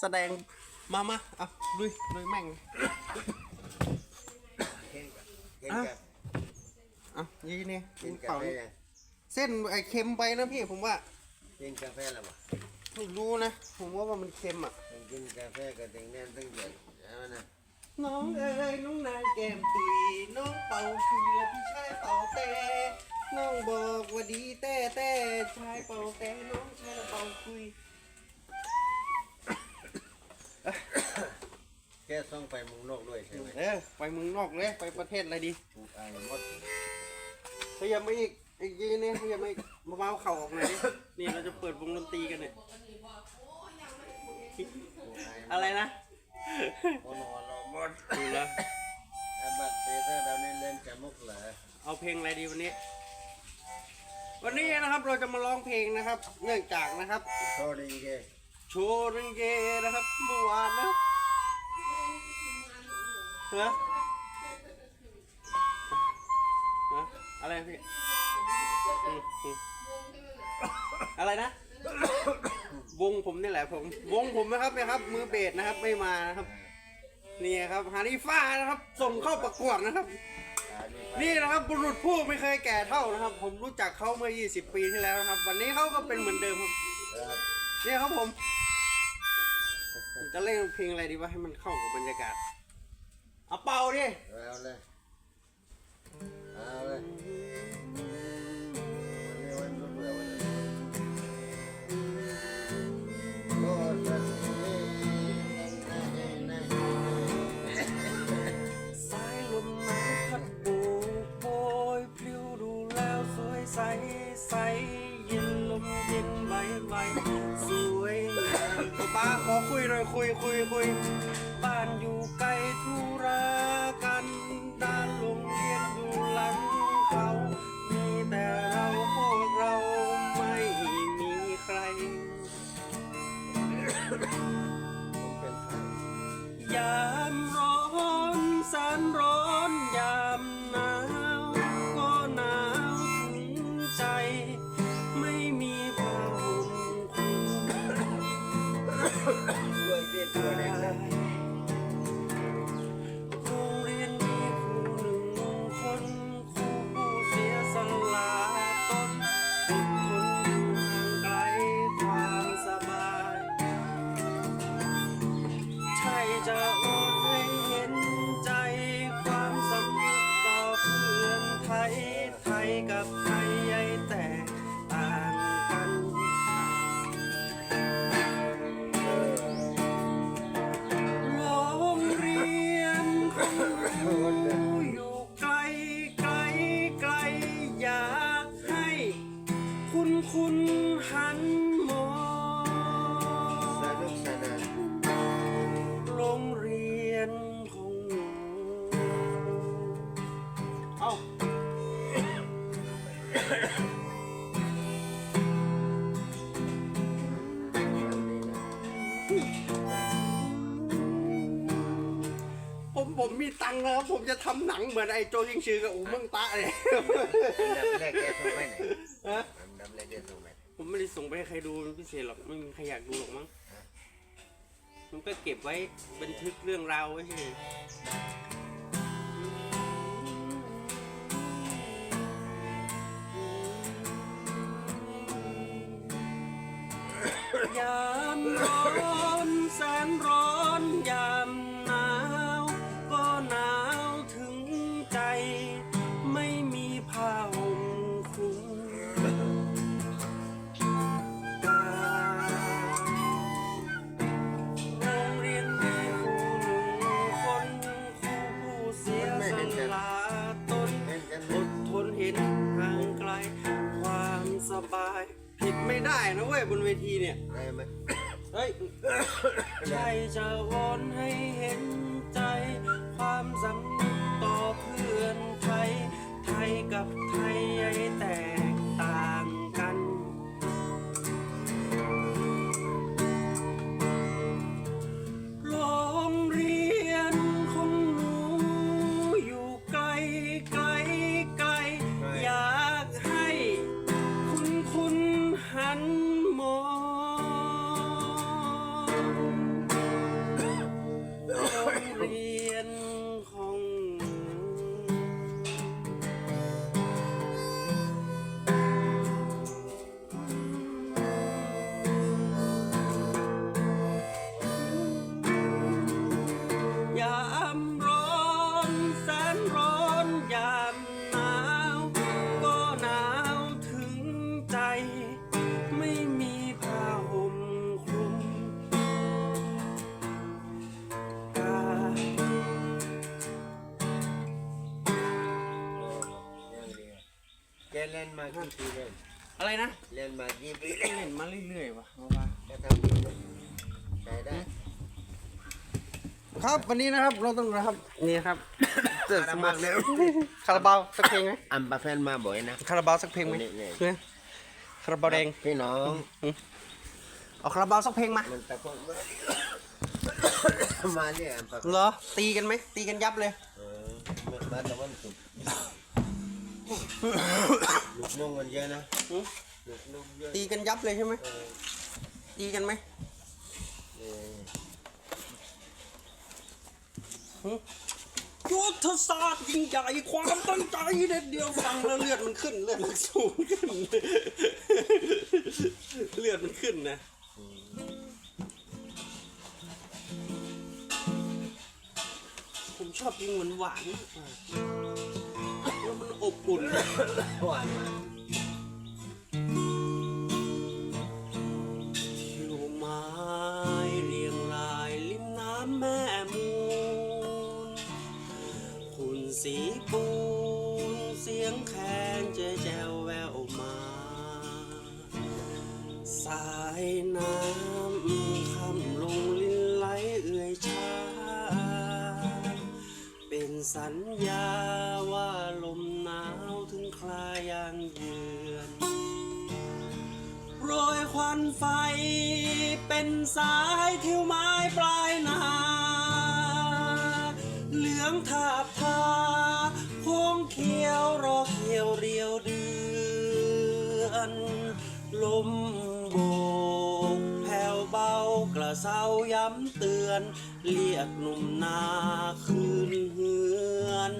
แสดงมามาอะลุยลุยแม่งเห็นกับเห็นกับอะยี่นี่เห็นกาเป่าแฟยังเส้นไอ้เค็มไปนะพี่ผมว่าเห็นกาแฟแล้วบ่ไม่รู้นะ ผมว่าว่ามันเค็มอะ ต้องกินกาแฟก็ถึงแน่นตั้งเยอะใช่ไหมนะน้องเอ้ยน้องนายแก้มตุยน้องเป่าคุยและพี่ชายเป่าแต่น้องบอกว่าดีแต่แต่ชายเป่าแต่น้องชายเป่าคุย แกส่งไปเมุงนอกด้วยใช่ไหมเออไปเมืองนอกเลยไปประเทศอะไรดีถูกอายหมดพยายามมาอีกอีกยีนี่พยายามมาอีกมาเบาเข่าออกหน่อยดินี่เราจะเปิดวงดนตรีกันเนี่ยถูกอายอะไรนะโอนอนเราหมดดูแล้วอาบัตเปเตอร์ดาวนี่เล่นจมุกเหรอเอาเพลงอะไรดีวันนี้ วันนี้นะครับเราจะมาร้องเพลงนะครับ เนื่องจากนะครับโชว์ดีเกโชว์ริงเกนะครับเมื่อวานนะครับ ฮะฮะอะไรพี่อืมอืมอะไรนะ วงผมนี่แหละผม วงผมนะครับนะครับ มือเบสนะครับไม่มานะครับนี่ครับฮาริฟ้านะครับ ส่งเข้าประกวดนะครับ นี่นะครับบุรุษผู้ไม่เคยแก่เท่านะครับ ผมรู้จักเขาเมื่อ 20 ปีที่แล้วนะครับ วันนี้เขาก็เป็นเหมือนเดิมครับเนี่ยครับผม จะเล่นเพลงอะไรดีวะให้มันเข้ากับบรรยากาศ เอาเป่าดิเอาเลยเอาเลยวันนี้วันรุ่นเบื่อวันนี้โอ้สักนี่นั่นนั่นสายลมหนาวพัดโบกโบยพลิ้วดูแล้วสวยใสใสเย็นลมเย็นใบใบสวยงามป้าขอคุยหน่อยคุยคุยคุยบ้านอยู่ไกลธุร ด้วยเรียนตัวเด็ก ผมผมมีตังค์แล้วผมจะทำหนังเหมือนไอ้โจยิงชือกับอูเมืองตะเลยดับแรกแกส่งไปไหนฮะดับแรกแกส่งไปผมไม่ได้ส่งไปให้ใครดูเป็นพิเศษหรอกไม่มีใครอยากดูหรอกมั้งมันก็เก็บไว้บันทึกเรื่องราวไว้เฉยยามร้อน ด้นะเว้ยบนเวทีเนี่ย ได้ไหม เฮ้ยใช่จะวอนให้เห็น เล่นมากี่ปีเล่นอะไรนะเล่นมากี่ปีเล่นมาเรื่อยๆวะเอาวะก็ทำดีนะใช้ได้ครับวันนี้นะครับเราต้องนะครับนี่ครับเสือกสมัครเร็วคาราบาวสักเพลงไหมอัมปาแฟนมาบ่อยนะคาราบาวสักเพลงไหมนี่นี่เนี่ยคาราบาวแดงพี่น้องเอาคาราบาวสักเพลงมามันตะโกนมาเนี่ยอัมปาเหรอตีกันไหมตีกันยับเลยเออมาตะวันสุก ลูกน้องมันเยอะนะหือลูกน้องเยอะตีกันยับเลยใช่ไหมเออตีกันไหมเออยุทธศาสตร์ยิ่งใหญ่ความตั้งใจเด็ดเดียวฟังแล้วเลือดมันขึ้น เลือดมันสูงขึ้น เลือดมันขึ้นนะผมชอบกินหวานหวานๆแล้วุ่นหวานมาทิวไม้เรียงรายริมน้ำแม่มูลคุณสีปูนเสียงแคนเจแจวแววมา สายน้ำคำลงลินไหลเอื่อยช้า เป็นสัญญาว่าลม คลายยางเยือนโรยควันไฟเป็นสายทิวไม้ปลายนาเหลืองทาบทาพวงเขียวรอเขียวเรียวเดือนลมโบกแผ่วเบากระเซาย้ำเตือน เรียกหนุ่มนาคืนเฮือน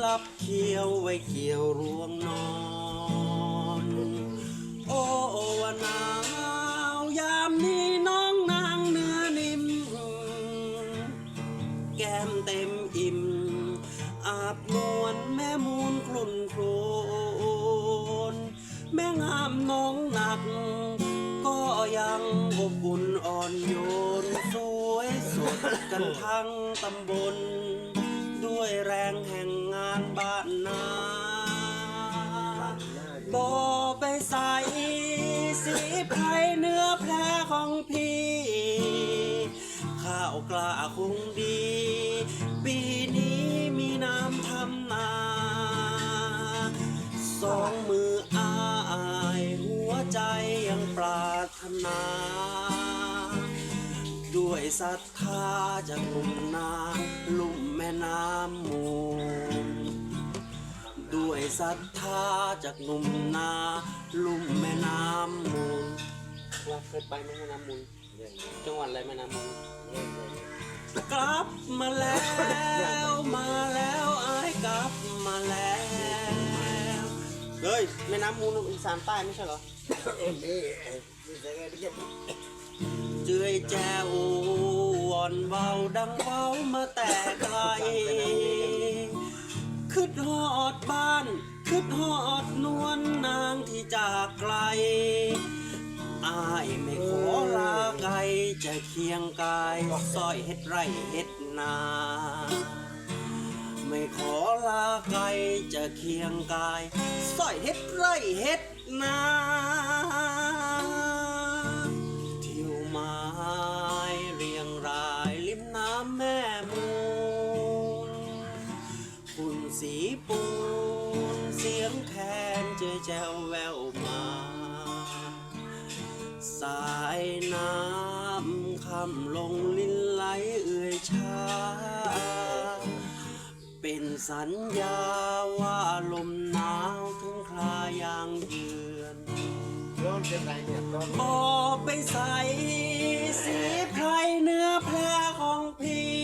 รับเขียวไว้เกี่ยวรวงนอน โอ้วาหนาว ยามนี้น้องนางเนื้อนิ่ม แก้มเต็มอิ่ม อาบนวลแม่มูลคลุนโคลนแม่งามน้องหนัก ก็ยังอบอุ่นอ่อนโยน สวยสดกันทั้งตำบล บ้านนาบอไปใส่สีไพรเนื้อแพรของพี่ ข้าวกล้าคงดี ปีนี้มีน้ำทำนาสองมืออายหัวใจยังปรารถนา ด้วยศรัทธาจากหนุ่มนาลุ่มแม่น้ำมูล ด้วยศรัทธาจากหนุ่มนาลุ่มแม่น้ำมูลว่าเคยไปแม่น้ำมูลจังหวัดอะไรแม่น้ำมูลกลับมาแล้วมาแล้วอายกลับมาแล้วเฮ้ยแม่น้ำมูลอีสานใต้ไม่ใช่เหรอเอ็มนี่นี่จะไงไม่ใช่เจือยแจววอนเบาดังเบามาแต่ไกล คืดฮอดบ้าน คืดฮอดนวลนางที่จากไกล อายไม่ขอลาไกลจะเคียงกายซอยเฮ็ดไรเฮ็ดนา ไม่ขอลาไกลจะเคียงกายซอยเฮ็ดไรเฮ็ดนา สัญญาว่าลมหนาวถึงคลายางเยือนร้อนจะไรเนี่ยร้อนบอไปใส่สีไพรเนื้อแพรของพี่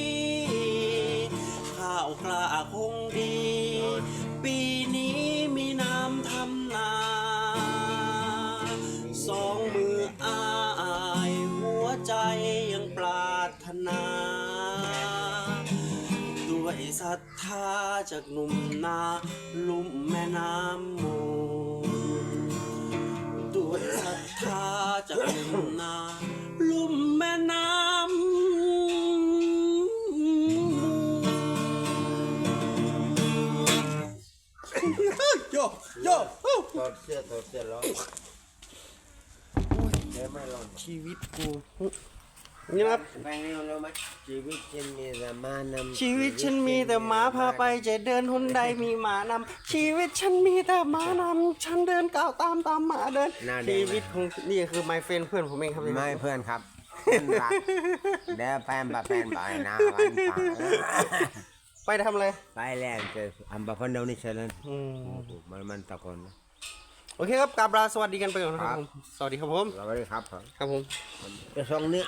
ข้าวกล้าคงดี ปีนี้มีน้ำทำนา สองมืออา จากหนุ่มนาลุ่มแม่น้ำมูลด้วยศรัทธาจากลุ่มนาลุ่มแม่น้ำโยโยตอนสื้อตัวเสื้อร้อนเดี๋ยวไม่ร้อนชีวิตกู นี่นะครับ ไปนี่รู้ไหมชีวิตฉันมีแต่มานำชีวิตฉันมีแต่หมาพาไปจะเดินหนใดมีหมานำชีวิตฉันมีแต่หมานำฉันเดินก้าวตามตามหมาเดินชีวิตของนี่คือ my friend เพื่อนผมเองครับไม่เพื่อนครับเพื่อนรักเดี๋ยวแฟนบะแฟนบ่อยนะวันป่าไปทำอะไรไปแล้วจะอัมบะพันเดานี่เชิญอืมมันมันตะโกนโอเคครับกราบลาสวัสดีกันไปก่อนนะครับครับ ผมสวัสดีครับผมสวัสดีครับผมครับผม จะส่งเนื้อ